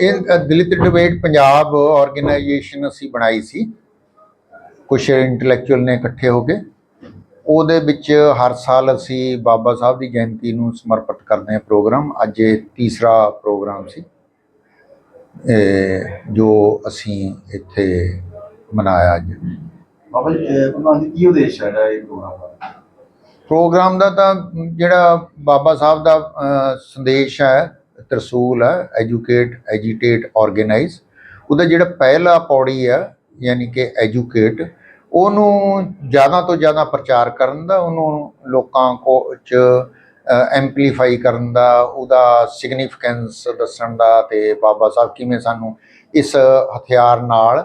ਇਹ ਦਲਿਤ debate Punjab organisation ਅਸੀਂ ਬਣਾਈ ਸੀ। ਕੁਝ ਇੰਟੈਲੈਕਚੁਅਲ ਨੇ ਇਕੱਠੇ ਹੋ ਕੇ। ਉਹਦੇ ਵਿੱਚ ਹਰ ਸਾਲ ਅਸੀਂ ਬਾਬਾ ਸਾਹਿਬ ਦੀ ਜਯੰਤੀ ਨੂੰ ਸਮਰਪਿਤ ਕਰਦੇ ਹਾਂ ਪ੍ਰੋਗਰਾਮ। ਅੱਜ ਇਹ ਤੀਸਰਾ ਪ੍ਰੋਗਰਾਮ ਸੀ। ਇਹ ਜੋ ਅਸੀਂ ਇੱਥੇ ਮਨਾਇਆ ਅੱਜ। ਬਾਬਾ ਜੀ ਅਹ ਉਹਨਾਂ ਦੀ ਕੀ ਉਦੇਸ਼ ਹੈ ਜਿਹੜਾ ਇਹ ਪ੍ਰੋਗਰਾਮ ਦਾ? ਪ੍ਰੋਗਰਾਮ ਦਾ ਤਾਂ ਜਿਹੜਾ ਬਾਬਾ ਸਾਹਿਬ ਦਾ ਸੰਦੇਸ਼ ਹੈ ਤਰਸੂਲ ਹੈ ਐਜੂਕੇਟ ਐਜੀਟੇਟ ਆਰਗੇਨਾਈਜ਼ ਉਹਦਾ ਜਿਹੜਾ ਪਹਿਲਾ ਪੌੜੀ ਆ, ਯਾਨੀ ਕਿ ਐਜੂਕੇਟ ਉਹਨੂੰ ਜ਼ਿਆਦਾ ਤੋਂ ਜ਼ਿਆਦਾ ਪ੍ਰਚਾਰ ਕਰਨ ਦਾ, ਉਹਨੂੰ ਲੋਕਾਂ ਕੋ ਚ ਐਮਪਲੀਫਾਈ ਕਰਨ ਦਾ, ਉਹਦਾ ਸਿਗਨੀਫੀਕੈਂਸ ਦੱਸਣ ਦਾ ਤੇ ਬਾਬਾ ਸਾਹਿਬ ਕਿਵੇਂ ਸਾਨੂੰ ਇਸ ਹਥਿਆਰ ਨਾਲ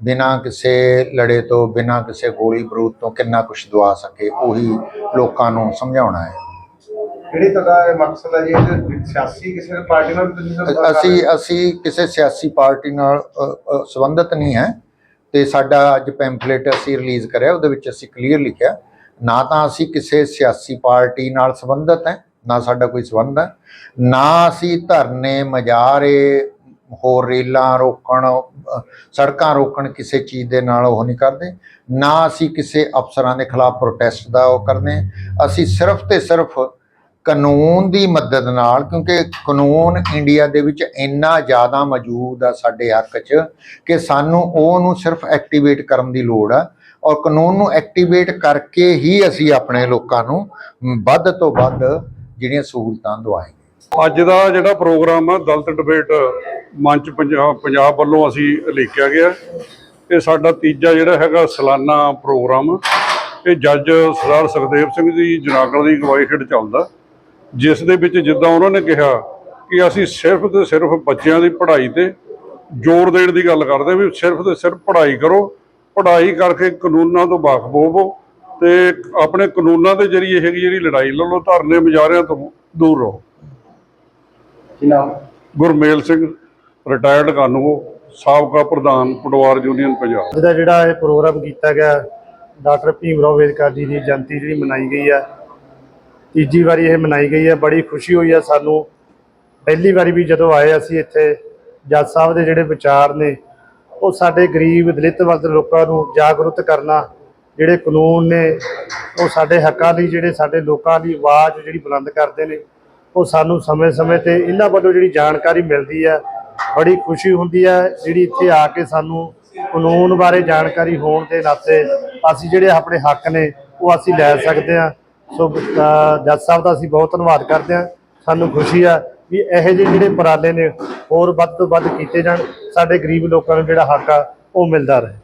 ਬਿਨਾਂ ਕਿਸੇ ਲੜੇ ਤੋਂ, ਬਿਨਾਂ ਕਿਸੇ ਗੋਲੀ ਬਰੂਦ ਤੋਂ ਕਿੰਨਾ ਕੁਝ ਦਵਾ ਸਕੇ, ਉਹੀ ਲੋਕਾਂ ਨੂੰ ਸਮਝਾਉਣਾ ਹੈ। ਕਿਹੜੀ ਤੁਹਾਡਾ ਇਹ ਮਕਸਦ ਹੈ ਜੀ? ਇਹ ਸਿਆਸੀ ਕਿਸੇ ਪਾਰਟੀ ਨਾਲ ਤੁਸੀਂ ਸੰਪਰਕ ਕਰ ਅਸੀਂ ਰਹੇ? ਅਸੀਂ ਕਿਸੇ ਸਿਆਸੀ ਪਾਰਟੀ ਨਾਲ ਅ, ਅ, ਸੰਬੰਧਿਤ ਨਹੀਂ ਹੈ। ਤੇ ਸਾਡਾ ਅੱਜ ਪੈਂਫਲੇਟ ਅਸੀਂ ਰਿਲੀਜ਼ ਕਰਿਆ ਉਹਦੇ ਵਿੱਚ ਅਸੀਂ ਕਲੀਅਰ ਲਿਖਿਆ। ਨਾ ਤਾਂ ਅਸੀਂ ਕਿਸੇ ਸਿਆਸੀ ਪਾਰਟੀ ਨਾਲ ਸੰਬੰਧਿਤ ਹੈ ਨਾ ਸਾਡਾ ਕੋਈ ਸੰਬੰਧ ਹੈ। ਨਾ ਅਸੀਂ ਧਰਨੇ ਮਜਾਰੇ ਹੋਰ ਰੇਲਾਂ ਰੋਕਣ ਅ, ਸੜਕਾਂ ਰੋਕਣ ਕਿਸੇ ਚੀਜ਼ ਦੇ ਨਾਲ ਉਹ ਨਹੀਂ ਕਰਦੇ। ਨਾ ਅਸੀਂ ਕਿਸੇ ਅਫਸਰਾਂ ਦੇ ਖਿਲਾਫ ਪ੍ਰੋਟੈਸਟ ਦਾ ਉਹ ਕਰਦੇ। ਹਾਂ। ਅਸੀਂ ਸਿਰਫ ਤੇ ਸਿਰਫ ਕਾਨੂੰਨ ਦੀ ਮਦਦ ਨਾਲ, ਕਿਉਂਕਿ ਕਾਨੂੰਨ ਇੰਡੀਆ ਦੇ ਵਿੱਚ ਇੰਨਾ ਜ਼ਿਆਦਾ ਮੌਜੂਦ ਆ ਸਾਡੇ ਹੱਕ 'ਚ ਕਿ ਸਾਨੂੰ ਉਹਨੂੰ ਸਿਰਫ ਐਕਟੀਵੇਟ ਕਰਨ ਦੀ ਲੋੜ ਆ ਔਰ ਕਾਨੂੰਨ ਨੂੰ ਐਕਟੀਵੇਟ ਕਰਕੇ ਹੀ ਅਸੀਂ ਆਪਣੇ ਲੋਕਾਂ ਨੂੰ ਵੱਧ ਤੋਂ ਵੱਧ ਜਿਹੜੀਆਂ ਸਹੂਲਤਾਂ ਦਵਾਏਂਗੇ। ਅੱਜ ਦਾ ਜਿਹੜਾ ਪ੍ਰੋਗਰਾਮ ਆ, ਦਲਿਤ ਡਿਬੇਟ ਮੰਚ ਪੰਜਾਬ ਵੱਲੋਂ ਅਸੀਂ ਲਿਖਿਆ ਗਿਆ। ਇਹ ਸਾਡਾ ਤੀਜਾ ਜਿਹੜਾ ਹੈਗਾ ਸਾਲਾਨਾ ਪ੍ਰੋਗਰਾਮ। ਇਹ ਜੱਜ ਸਰਦਾਰ ਸੁਖਦੇਵ ਸਿੰਘ ਦੀ ਜਨਾਗਲ ਦੀ ਅਗਵਾਈ ਹੇਠ ਚੱਲਦਾ। ਜਿਸ ਦੇ ਵਿੱਚ ਜਿੱਦਾਂ ਉਹਨਾਂ ਨੇ ਕਿਹਾ ਕਿ ਅਸੀਂ ਸਿਰਫ ਤੇ ਸਿਰਫ ਬੱਚਿਆਂ ਦੀ ਪੜ੍ਹਾਈ ਤੇ ਜ਼ੋਰ ਦੇਣ ਦੀ ਗੱਲ ਕਰਦੇ ਵੀ ਸਿਰਫ ਤੇ ਸਿਰਫ ਪੜ੍ਹਾਈ ਕਰੋ ਪੜ੍ਹਾਈ ਕਰਕੇ ਕਾਨੂੰਨਾਂ ਤੋਂ ਵਾਕਫ ਹੋਵੋ ਤੇ ਆਪਣੇ ਕਾਨੂੰਨਾਂ ਦੇ ਜਰੀਏ ਹੈਗੀ ਜਿਹੜੀ ਲੜਾਈ ਲੜੋ ਧਰਨੇ ਮੁਜ਼ਾਹਰਿਆਂ ਤੋਂ ਦੂਰ ਰਹੋ। ਕੀ ਨਾਮ? ਗੁਰਮੇਲ ਸਿੰਘ ਰਿਟਾਇਰਡ ਕਾਨੂੰਗੋ ਸਾਬਕਾ ਪ੍ਰਧਾਨ ਪਟਵਾਰ ਯੂਨੀਅਨ ਪੰਜਾਬ। ਅੱਜ ਦਾ ਜਿਹੜਾ ਇਹ ਪ੍ਰੋਗਰਾਮ ਕੀਤਾ ਗਿਆ ਡਾਕਟਰ ਭੀਮ ਰਾਓ ਅੰਬੇਦਕਰ ਜੀ ਦੀ ਜਯੰਤੀ ਜਿਹੜੀ ਮਨਾਈ ਗਈ ਹੈ ਤੀਜੀ ਵਾਰੀ ਇਹ ਮਨਾਈ ਗਈ ਹੈ, ਬੜੀ ਖੁਸ਼ੀ ਹੋਈ ਹੈ ਸਾਨੂੰ। ਪਹਿਲੀ ਵਾਰੀ ਵੀ ਜਦੋਂ ਆਏ ਅਸੀਂ ਇੱਥੇ, ਜੱਜ ਸਾਹਿਬ ਦੇ ਜਿਹੜੇ ਵਿਚਾਰ ਨੇ, ਉਹ ਸਾਡੇ ਗਰੀਬ ਦਲਿਤ ਵਰਗ ਲੋਕਾਂ ਨੂੰ ਜਾਗਰੂਕ ਕਰਨਾ, ਜਿਹੜੇ ਕਾਨੂੰਨ ਨੇ, ਉਹ ਸਾਡੇ ਹੱਕਾਂ ਲਈ, ਜਿਹੜੇ ਸਾਡੇ ਲੋਕਾਂ ਦੀ ਆਵਾਜ਼ ਜਿਹੜੀ ਬੁਲੰਦ ਕਰਦੇ ਨੇ, ਉਹ ਸਾਨੂੰ ਸਮੇਂ-ਸਮੇਂ ਤੇ ਇਹਨਾਂ ਵੱਲੋਂ ਜਿਹੜੀ ਜਾਣਕਾਰੀ ਮਿਲਦੀ ਹੈ, ਬੜੀ ਖੁਸ਼ੀ ਹੁੰਦੀ ਹੈ, ਜਿਹੜੀ ਇੱਥੇ ਆ ਕੇ ਸਾਨੂੰ ਕਾਨੂੰਨ ਬਾਰੇ ਜਾਣਕਾਰੀ ਹੋਣ ਦੇ ਨਾਤੇ ਅਸੀਂ ਜਿਹੜੇ ਆਪਣੇ ਹੱਕ ਨੇ, ਉਹ ਅਸੀਂ ਲੈ ਸਕਦੇ ਹਾਂ। ਸੋ ਜੱਜ ਸਾਹਿਬ ਦਾ ਅਸੀਂ ਬਹੁਤ ਧੰਨਵਾਦ ਕਰਦੇ ਹਾਂ। ਸਾਨੂੰ ਖੁਸ਼ੀ ਆ ਵੀ ਇਹੋ ਜਿਹੇ ਜਿਹੜੇ ਉਪਰਾਲੇ ਨੇ ਹੋਰ ਵੱਧ ਤੋਂ ਵੱਧ ਕੀਤੇ ਜਾਣ। ਸਾਡੇ ਗਰੀਬ ਲੋਕਾਂ ਨੂੰ ਜਿਹੜਾ ਹੱਕ ਆ, ਉਹ ਮਿਲਦਾ ਰਹੇ।